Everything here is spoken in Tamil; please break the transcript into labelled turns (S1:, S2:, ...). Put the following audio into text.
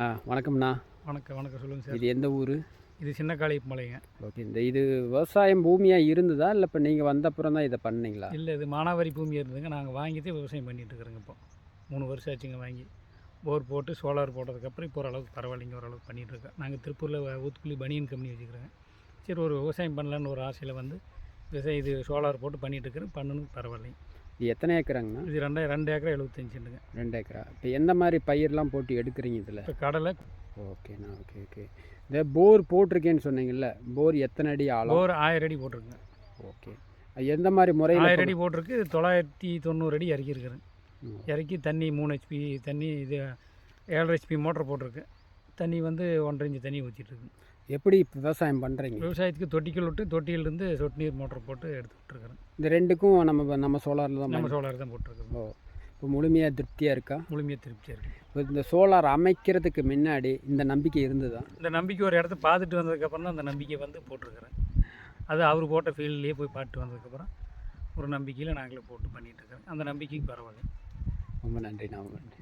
S1: ஆ வணக்கம்ண்ணா.
S2: வணக்கம் வணக்கம். சொல்லுங்கள் சார்.
S1: இது எந்த ஊர்?
S2: இது சின்ன காளி மலைங்க.
S1: ஓகே இந்த இது விவசாயம் பூமியாக இருந்ததா? இல்லை இப்போ நீங்கள் வந்த அப்புறம் தான் இதை பண்ணீங்களா?
S2: இல்லை இது மானாவாரி பூமி இருந்ததுங்க. நாங்கள் வாங்கிட்டு விவசாயம் பண்ணிட்டு இருக்கிறோங்க இப்போ. மூணு வருஷம் ஆச்சுங்க வாங்கி. போர் போட்டு சோலார் போட்டதுக்கப்புறம் இப்போ ஓரளவுக்கு பரவாயில்லைங்க ஓரளவுக்கு பண்ணிகிட்டு இருக்கோம். நாங்கள் திருப்பூரில் ஊத்துக்குழி பனியன் கம்பெனி வச்சுக்கிறோங்க. சரி ஒரு விவசாயம் பண்ணலான்னு ஒரு ஆசையில் வந்து விவசாயம் இது சோலார் போட்டு இருக்கிறேன் பண்ணணும் பரவாயில்லைங்க.
S1: இது எத்தனை ஏக்கராங்கண்ணா?
S2: இது ரெண்டாயிரம் ரெண்டு ஏக்கரா எழுபத்தஞ்சுண்டுங்க
S1: ரெண்டு ஏக்கரா? இப்போ எந்த மாதிரி பயிரெலாம் போட்டு எடுக்கிறீங்க இதில்?
S2: இப்போ கடலை.
S1: ஓகேண்ணா ஓகே ஓகே. இந்த போர் போட்டிருக்கேன்னு சொன்னீங்கல்ல போர் எத்தனை அடி ஆழம்?
S2: போர் ஆயிரம் அடி போட்டிருக்குங்க.
S1: ஓகே. எந்த மாதிரி முறையில்
S2: ஆயிரம் அடி போட்டிருக்கு தொள்ளாயிரத்தி தொண்ணூறு அடி இறக்கியிருக்கிறேன்.
S1: ம்.
S2: இறக்கி தண்ணி மூணு ஹெச்பி தண்ணி இது ஏழரை ஹெச்பி மோட்டர் போட்டிருக்கு. தண்ணி வந்து ஒன்றரை இன்ச்சு தண்ணி ஊற்றிட்டுருக்கு
S1: எப்படி இப்ப விவசாயம் பண்ணுறீங்க
S2: விவசாயத்துக்கு தொட்டிக்கல் விட்டு தொட்டியிலிருந்து சொட்டு நீர் மோட்டர் போட்டு எடுத்து விட்டுருக்குறேன்.
S1: இந்த ரெண்டுக்கும் நம்ம நம்ம சோலாரில் தான்
S2: நம்ம சோலார் தான் போட்டிருக்கோம்
S1: ஓ இப்போ முழுமையாக திருப்தியாக இருக்கா?
S2: முழுமையாக திருப்தியாக இருக்குது
S1: இப்போ இந்த சோலார் அமைக்கிறதுக்கு முன்னாடி இந்த நம்பிக்கை இருந்ததா?
S2: இந்த நம்பிக்கை ஒரு இடத்த பார்த்துட்டு வந்ததுக்கப்புறம் தான் அந்த நம்பிக்கை வந்து போட்டிருக்கிறேன். அது அவர் போட்ட ஃபீல்ட்லேயே போய் பார்த்துட்டு வந்ததுக்கப்புறம் ஒரு நம்பிக்கையில் நாங்களே போட்டு பண்ணிகிட்டு இருக்கிறோம் அந்த நம்பிக்கைக்கு பரவாயில்ல.
S1: ரொம்ப நன்றி நான் நன்றி.